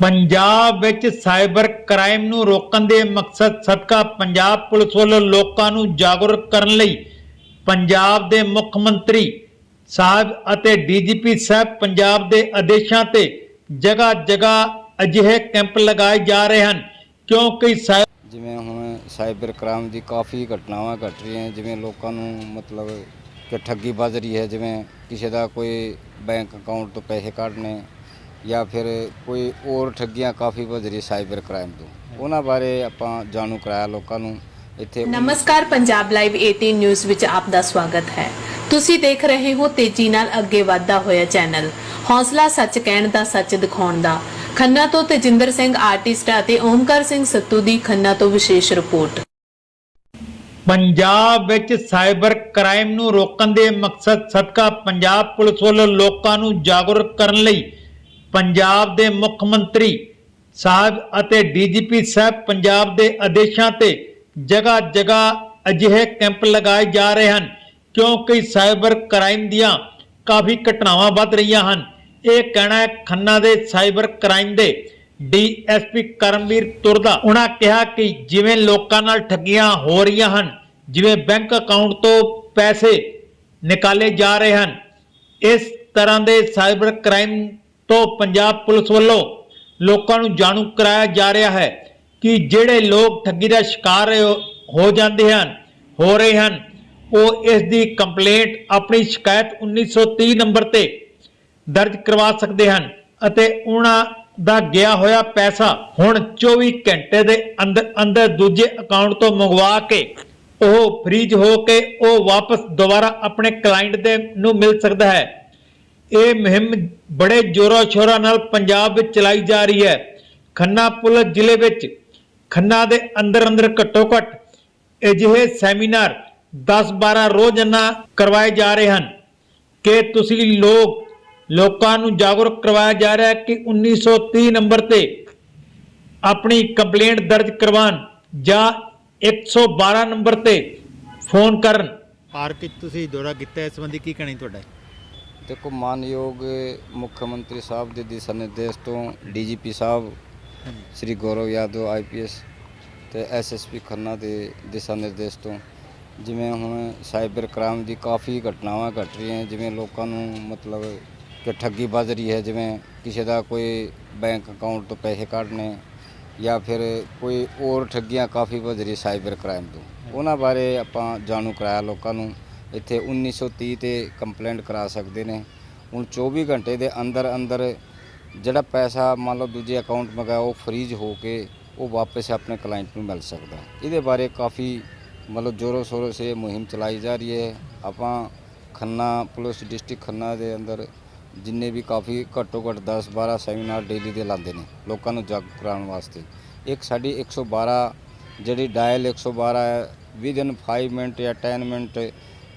ਪੰਜਾਬ ਵਿੱਚ cyber crime ਨੂੰ ਰੋਕਣ ਦੇ ਮਕਸਦ ਸਦਕਾ ਪੰਜਾਬ ਪੁਲਿਸ ਵੱਲੋਂ ਲੋਕਾਂ ਨੂੰ ਜਾਗਰੂਕ ਕਰਨ ਲਈ ਪੰਜਾਬ ਦੇ ਮੁੱਖ ਮੰਤਰੀ ਸਾਹਿਬ ਅਤੇ ਡੀਜੀਪੀ ਸਾਹਿਬ ਪੰਜਾਬ ਦੇ ਆਦੇਸ਼ਾਂ ਤੇ ਜਗ੍ਹਾ ਜਗ੍ਹਾ ਅਜਿਹੇ ਕੈਂਪ ਲਗਾਏ ਜਾ ਰਹੇ ਹਨ, ਕਿਉਂਕਿ ਜਿਵੇਂ ਹੁਣ ਸਾਈਬਰ ਕ੍ਰਾਈਮ ਦੀ ਕਾਫੀ ਘਟਨਾਵਾਂ ਘਟ ਰਹੀਆਂ ਜਿਵੇਂ ਲੋਕਾਂ ਨੂੰ ਮਤਲਬ ਕਿ ਠੱਗੀ ਵੱਜ ਰਹੀ ਹੈ, ਜਿਵੇਂ ਕਿਸੇ ਦਾ ਕੋਈ ਬੈਂਕ ਅਕਾਊਂਟ ਤੋਂ ਪੈਸੇ ਕੱਢਣੇ ਜਾਂ ਫਿਰ ਕੋਈ ਹੋਰ ਠੱਗੀਆਂ ਕਾਫੀ ਵੱਜ ਰਹੀ ਸਾਈਬਰ ਕ੍ਰਾਈਮ ਤੋਂ। ਉਹਨਾਂ ਬਾਰੇ ਆਪਾਂ ਜਾਣੂ ਕਰਾਇਆ ਲੋਕਾਂ ਨੂੰ। ਇੱਥੇ ਨਮਸਕਾਰ ਪੰਜਾਬ ਲਾਈਵ 18 ਨਿਊਜ਼ ਵਿੱਚ ਆਪ ਦਾ ਸਵਾਗਤ ਹੈ। ਤੁਸੀਂ ਦੇਖ ਰਹੇ ਹੋ ਤੇਜ਼ੀ ਨਾਲ ਅੱਗੇ ਵਧਦਾ ਹੋਇਆ ਚੈਨਲ। ਹੌਸਲਾ ਸੱਚ ਕਹਿਣ ਦਾ ਸੱਚ ਦਿਖਾਉਣ ਦਾ। ਖੰਨਾ ਤੋਂ ਤੇਜਿੰਦਰ ਸਿੰਘ ਆਰਟਿਸਟ ਅਤੇ ਓਮਕਾਰ ਸਿੰਘ ਸੱਤੂ ਦੀ ਖੰਨਾ ਤੋਂ ਵਿਸ਼ੇਸ਼ ਰਿਪੋਰਟ। ਪੰਜਾਬ ਵਿੱਚ ਸਾਈਬਰ ਕ੍ਰਾਈਮ ਨੂੰ ਰੋਕਣ ਦੇ ਮਕਸਦ ਸਦਕਾ ਪੰਜਾਬ ਪੁਲਿਸ ਵੱਲੋਂ ਲੋਕਾਂ ਨੂੰ ਜਾਗਰੂਕ ਕਰਨ ਲਈ ਪੰਜਾਬ ਦੇ ਮੁੱਖ ਮੰਤਰੀ ਸਾਹਿਬ ਅਤੇ ਡੀਜੀਪੀ ਸਾਹਿਬ ਪੰਜਾਬ ਦੇ ਆਦੇਸ਼ਾਂ ਤੇ ਜਗ੍ਹਾ ਜਗ੍ਹਾ ਅਜਿਹੇ ਕੈਂਪ ਲਗਾਏ ਜਾ ਰਹੇ ਹਨ, ਕਿਉਂਕਿ ਸਾਈਬਰ ਕ੍ਰਾਈਮ ਦੀਆਂ ਕਾਫੀ ਘਟਨਾਵਾਂ ਵੱਧ ਰਹੀਆਂ ਹਨ। ਇਹ ਕਹਿਣਾ ਹੈ, ਖੰਨਾ ਦੇ ਸਾਈਬਰ ਕ੍ਰਾਈਮ ਦੇ ਡੀਐਸਪੀ ਕਰਮਵੀਰ ਤੁਰਦਾ, ਉਹਨਾਂ ਕਿਹਾ ਕਿ ਜਿਵੇਂ ਲੋਕਾਂ ਨਾਲ ਠੱਗੀਆਂ ਹੋ ਰਹੀਆਂ ਹਨ, ਜਿਵੇਂ ਬੈਂਕ ਅਕਾਊਂਟ ਤੋਂ ਪੈਸੇ ਨਿਕਾਲੇ ਜਾ ਰਹੇ ਹਨ, ਇਸ ਤਰ੍ਹਾਂ ਦੇ ਸਾਈਬਰ ਕ੍ਰਾਈਮ ਤੋਂ ਪੰਜਾਬ ਪੁਲਿਸ ਵੱਲੋਂ ਲੋਕਾਂ ਨੂੰ ਜਾਣੂ ਕਰਾਇਆ ਜਾ ਰਿਹਾ ਹੈ ਕਿ ਜਿਹੜੇ ਲੋਕ ਠੱਗੀ ਦਾ ਸ਼ਿਕਾਰ ਹੋ- ਜਾਂਦੇ ਹਨ, ਹੋ ਰਹੇ ਹਨ, ਉਹ ਇਸ ਦੀ ਕੰਪਲੇਂਟ ਆਪਣੀ ਸ਼ਿਕਾਇਤ 1930 ਨੰਬਰ ਤੇ ਦਰਜ ਕਰਵਾ ਸਕਦੇ ਹਨ ਅਤੇ ਉਹਨਾਂ ਦਾ ਗਿਆ ਹੋਇਆ ਪੈਸਾ ਹੁਣ 24 ਘੰਟੇ ਦੇ ਅੰਦਰ ਅੰਦਰ ਦੂਜੇ ਅਕਾਊਂਟ ਤੋਂ ਮੰਗਵਾ ਕੇ ਉਹ ਫ੍ਰੀਜ ਹੋ ਕੇ ਉਹ ਵਾਪਸ ਦੁਬਾਰਾ ਆਪਣੇ ਕਲਾਇੰਟ ਦੇ ਨੂੰ ਮਿਲ ਸਕਦਾ ਹੈ। ਇਹ ਮੁਹਿੰਮ ਬੜੇ ਜ਼ੋਰਾਂ ਸ਼ੋਰਾਂ ਨਾਲ ਪੰਜਾਬ ਵਿੱਚ ਚਲਾਈ ਜਾ ਰਹੀ ਹੈ। ਖੰਨਾ ਪੁਲਿਸ ਜ਼ਿਲ੍ਹੇ ਵਿੱਚ ਖੰਨਾ ਦੇ ਅੰਦਰ ਅੰਦਰ ਘੱਟੋ ਘੱਟ ਅਜਿਹੇ ਸੈਮੀਨਾਰ 10-12 ਰੋਜ਼ਾਨਾ ਕਰਵਾਏ ਜਾ ਰਹੇ ਹਨ। ਕਿ ਤੁਸੀਂ ਲੋਕ, ਲੋਕਾਂ ਨੂੰ ਜਾਗਰੂਕ ਕਰਵਾਇਆ ਜਾ ਰਿਹਾ ਹੈ ਕਿ 1930 ਨੰਬਰ ਤੇ ਆਪਣੀ ਕੰਪਲੇਂਟ ਦਰਜ ਕਰਵਾਉਣ ਜਾਂ 112 ਨੰਬਰ ਤੇ ਫੋਨ ਕਰਨ। ਪਾਰਕ ਵਿੱਚ ਤੁਸੀਂ ਦੌਰਾ ਕੀਤਾ, ਇਸ ਸੰਬੰਧੀ ਕੀ ਕਹਿਣਾ ਤੁਹਾਡਾ? ਦੇਖੋ ਮਾਨਯੋਗ ਮੁੱਖ ਮੰਤਰੀ ਸਾਹਿਬ ਦੇ ਦਿਸ਼ਾ ਨਿਰਦੇਸ਼ ਤੋਂ ਡੀਜੀਪੀ ਸਾਹਿਬ ਸ੍ਰੀ ਗੌਰਵ ਯਾਦਵ ਆਈਪੀਐਸ ਤੇ ਐਸਐਸਪੀ ਖੰਨਾ ਦੇ ਦਿਸ਼ਾ ਨਿਰਦੇਸ਼ ਤੋਂ। ਜਿਵੇਂ ਹੁਣ ਸਾਈਬਰ ਕ੍ਰਾਈਮ ਦੀ ਕਾਫੀ ਘਟਨਾਵਾਂ ਘਟ ਰਹੀਆਂ, ਜਿਵੇਂ ਲੋਕਾਂ ਨੂੰ ਮਤਲਬ ਕਿ ਠੱਗੀ ਵੱਜ ਰਹੀ ਹੈ, ਜਿਵੇਂ ਕਿਸੇ ਦਾ ਕੋਈ ਬੈਂਕ ਅਕਾਊਂਟ ਤੋਂ ਪੈਸੇ ਕੱਢਣੇ ਜਾਂ ਫਿਰ ਕੋਈ ਹੋਰ ਠੱਗੀਆਂ ਕਾਫੀ ਵੱਧ ਰਹੀ ਸਾਈਬਰ ਕ੍ਰਾਈਮ ਤੋਂ। ਉਹਨਾਂ ਬਾਰੇ ਆਪਾਂ ਜਾਣੂ ਕਰਾਇਆ ਲੋਕਾਂ ਨੂੰ। ਇੱਥੇ 1930 ਤੇ ਕੰਪਲੇਂਟ ਕਰਾ ਸਕਦੇ ਨੇ। ਹੁਣ 24 ਘੰਟੇ ਦੇ ਅੰਦਰ ਅੰਦਰ ਜਿਹੜਾ ਪੈਸਾ ਮੰਨ ਲਓ ਦੂਜੇ ਅਕਾਊਂਟ ਮਗਾ ਉਹ ਫਰੀਜ਼ ਹੋ ਕੇ ਉਹ ਵਾਪਸ ਆਪਣੇ ਕਲਾਇੰਟ ਨੂੰ ਮਿਲ ਸਕਦਾ ਇਹਦੇ ਬਾਰੇ ਕਾਫੀ ਮਤਲਬ ਜ਼ੋਰੋ ਸ਼ੋਰੋ ਸੇ ਮੁਹਿੰਮ ਚਲਾਈ ਜਾ ਰਹੀ ਹੈ। ਆਪਾਂ ਖੰਨਾ ਪੁਲਿਸ ਡਿਸਟ੍ਰਿਕਟ ਖੰਨਾ ਦੇ ਅੰਦਰ ਜਿੰਨੇ ਵੀ ਕਾਫੀ ਘੱਟੋ ਘੱਟ 10 12 ਸੈਮੀਨਾਰ ਡੇਲੀ ਦੇ ਲਾਉਂਦੇ ਨੇ, ਲੋਕਾਂ ਨੂੰ ਜਾਗਰੂਕ ਕਰਾਉਣ ਵਾਸਤੇ। ਇੱਕ ਸਾਡੀ 112 ਜਿਹੜੀ ਡਾਇਲ 112 ਹੈ ਵਿਦਨ 5 ਮਿੰਟ ਜਾਂ 10 ਮਿੰਟ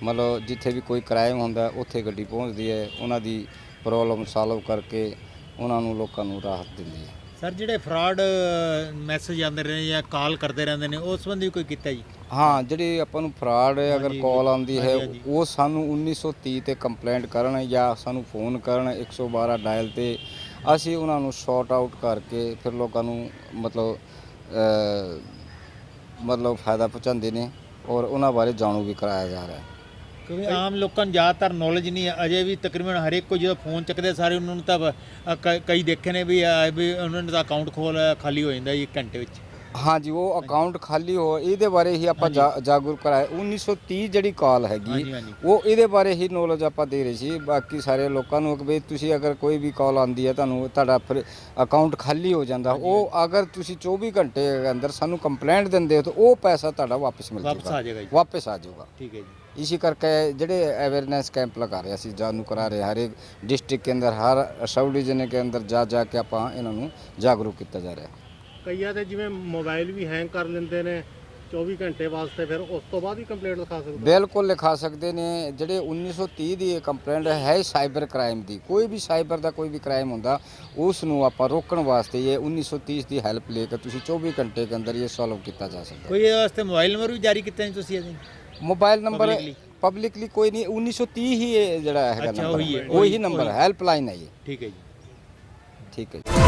ਮਤਲਬ ਜਿੱਥੇ ਵੀ ਕੋਈ ਕ੍ਰਾਈਮ ਹੁੰਦਾ ਹੈ, ਉੱਥੇ ਗੱਡੀ ਪਹੁੰਚਦੀ ਹੈ ਉਹਨਾਂ ਦੀ ਪ੍ਰੋਬਲਮ ਸਾਲਵ ਕਰਕੇ ਉਹਨਾਂ ਨੂੰ ਲੋਕਾਂ ਨੂੰ ਰਾਹਤ ਦਿੰਦੀ ਹੈ। ਸਰ ਜਿਹੜੇ ਫਰਾਡ ਮੈਸੇਜ ਆਉਂਦੇ ਰਹੇ ਜਾਂ ਕਾਲ ਕਰਦੇ ਰਹਿੰਦੇ ਨੇ ਉਸ ਸੰਬੰਧੀ ਕੋਈ ਕੀਤਾ ਜੀ? ਹਾਂ ਜਿਹੜੀ ਆਪਾਂ ਨੂੰ ਫਰਾਡ ਅਗਰ ਕਾਲ ਆਉਂਦੀ ਹੈ। ਉਹ ਸਾਨੂੰ 1930 ਤੇ ਕੰਪਲੇਂਟ ਕਰਨ ਜਾਂ ਸਾਨੂੰ ਫੋਨ ਕਰਨ 112 ਡਾਇਲ ਤੇ ਅਸੀਂ ਉਹਨਾਂ ਨੂੰ ਸ਼ਾਰਟ ਆਊਟ ਕਰਕੇ ਫਿਰ ਲੋਕਾਂ ਨੂੰ ਮਤਲਬ ਮਤਲਬ ਫਾਇਦਾ ਪਹੁੰਚਾਉਂਦੇ ਨੇ ਔਰ ਉਹਨਾਂ ਬਾਰੇ ਜਾਣੂ ਵੀ ਕਰਾਇਆ ਜਾ ਰਿਹਾ ਹੈ। ਕਿਉਂਕਿ ਆਮ ਲੋਕਾਂ ਨੂੰ ਜ਼ਿਆਦਾਤਰ ਨੌਲੇਜ ਨਹੀਂ ਹੈ। ਅਜੇ ਵੀ ਤਕਰੀਬਨ ਹਰੇਕ ਕੋਈ ਜਦੋਂ ਫੋਨ ਚੱਕਦੇ ਸਾਰੇ ਉਹਨਾਂ ਨੂੰ ਤਾਂ ਕ- ਕਈ ਦੇਖੇ ਨੇ ਵੀ, ਆ, ਵੀ ਉਹਨਾਂ ਦਾ ਅਕਾਊਂਟ ਖੋਲ, ਖਾਲੀ ਹੋ ਜਾਂਦਾ ਜੀ ਇੱਕ ਘੰਟੇ ਵਿੱਚ। ਹਾਂਜੀ ਉਹ ਅਕਾਊਂਟ ਖਾਲੀ ਹੋ ਇਹਦੇ ਬਾਰੇ ਹੀ ਆਪਾਂ ਜਾ- ਜਾਗਰੂਕ ਕਰਾਇਆ। 1930 ਜਿਹੜੀ ਕਾਲ ਹੈਗੀ ਉਹ ਇਹਦੇ ਬਾਰੇ ਹੀ ਨੌਲੇਜ ਆਪਾਂ ਦੇ ਰਹੇ ਸੀ। ਬਾਕੀ ਸਾਰੇ ਲੋਕਾਂ ਨੂੰ ਕਿ ਵੀ ਤੁਸੀਂ ਅਗਰ ਕੋਈ ਵੀ ਕਾਲ ਆਂਦੀ ਹੈ ਤੁਹਾਨੂੰ ਤੁਹਾਡਾ ਫਿਰ ਅਕਾਊਂਟ ਖਾਲੀ ਹੋ ਜਾਂਦਾ। ਉਹ ਅਗਰ ਤੁਸੀਂ 24 ਘੰਟੇ ਅੰਦਰ ਸਾਨੂੰ ਕੰਪਲੇਂਟ ਦਿੰਦੇ ਹੋ ਤਾਂ ਉਹ ਪੈਸਾ ਤੁਹਾਡਾ ਵਾਪਸ ਮਿਲ ਵਾਪਸ ਆ ਜਾਊਗਾ ਜਾਏਗਾ ਵਾਪਸ ਆ ਜਾਊਗਾ। ਠੀਕ ਹੈ ਜੀ। ਇਸੇ ਕਰਕੇ ਜਿਹੜੇ ਅਵੇਅਰਨੈਸ ਕੈਂਪ ਲਗਾ ਰਹੇ ਅਸੀਂ ਜਾਣੂ ਕਰਾ ਰਹੇ ਹਰੇਕ ਡਿਸਟ੍ਰਿਕਟ ਕੇ ਅੰਦਰ ਹਰ ਸਬ ਡਿਵੀਜ਼ਨ ਕੇ ਅੰਦਰ ਜਾ ਜਾ ਕੇ ਆਪਾਂ ਇਹਨਾਂ ਨੂੰ ਜਾਗਰੂਕ ਕੀਤਾ ਜਾ ਰਿਹਾ। ਕਈਆਂ ਦੇ ਜਿਵੇਂ ਮੋਬਾਈਲ ਵੀ ਹੈਂਗ ਕਰ ਲੈਂਦੇ ਨੇ 24 ਘੰਟੇ ਵਾਸਤੇ ਫਿਰ ਉਸ ਤੋਂ ਬਾਅਦ ਹੀ ਕੰਪਲੇਂਟ ਲਿਖਾ ਸਕਦੇ ਬਿਲਕੁਲ ਲਿਖਾ ਸਕਦੇ ਨੇ। ਜਿਹੜੇ 1930 ਦੀ ਇਹ ਕੰਪਲੇਂਟ ਹੈ ਸਾਈਬਰ ਕ੍ਰਾਈਮ ਦੀ। ਕੋਈ ਵੀ ਸਾਈਬਰ ਦਾ ਕੋਈ ਵੀ ਕ੍ਰਾਈਮ ਹੁੰਦਾ ਉਸ ਨੂੰ ਆਪਾਂ ਰੋਕਣ ਵਾਸਤੇ ਇਹ 1930 ਦੀ ਹੈਲਪ ਲੈ ਕੇ ਤੁਸੀਂ 24 ਘੰਟੇ ਦੇ ਅੰਦਰ ਇਹ ਸੋਲਵ ਕੀਤਾ ਜਾ ਸਕਦਾ ਕੋਈ ਇਹਦੇ ਵਾਸਤੇ ਮੋਬਾਈਲ ਨੰਬਰ ਵੀ ਜਾਰੀ ਕੀਤਾ ਜੀ ਤੁਸੀਂ ਇਹਦੇ? Mobile number? ਪਬਲਿਕਲੀ ਕੋਈ ਨਹੀਂ 1930 ਹੀ ਇਹ ਜਿਹੜਾ ਹੈਗਾ ਨੰਬਰ ਉਹੀ ਨੰਬਰ। ਹੈਲਪਲਾਈਨ ਹੈ ਇਹ। ਠੀਕ ਹੈ ਜੀ। ਠੀਕ ਹੈ ਜੀ।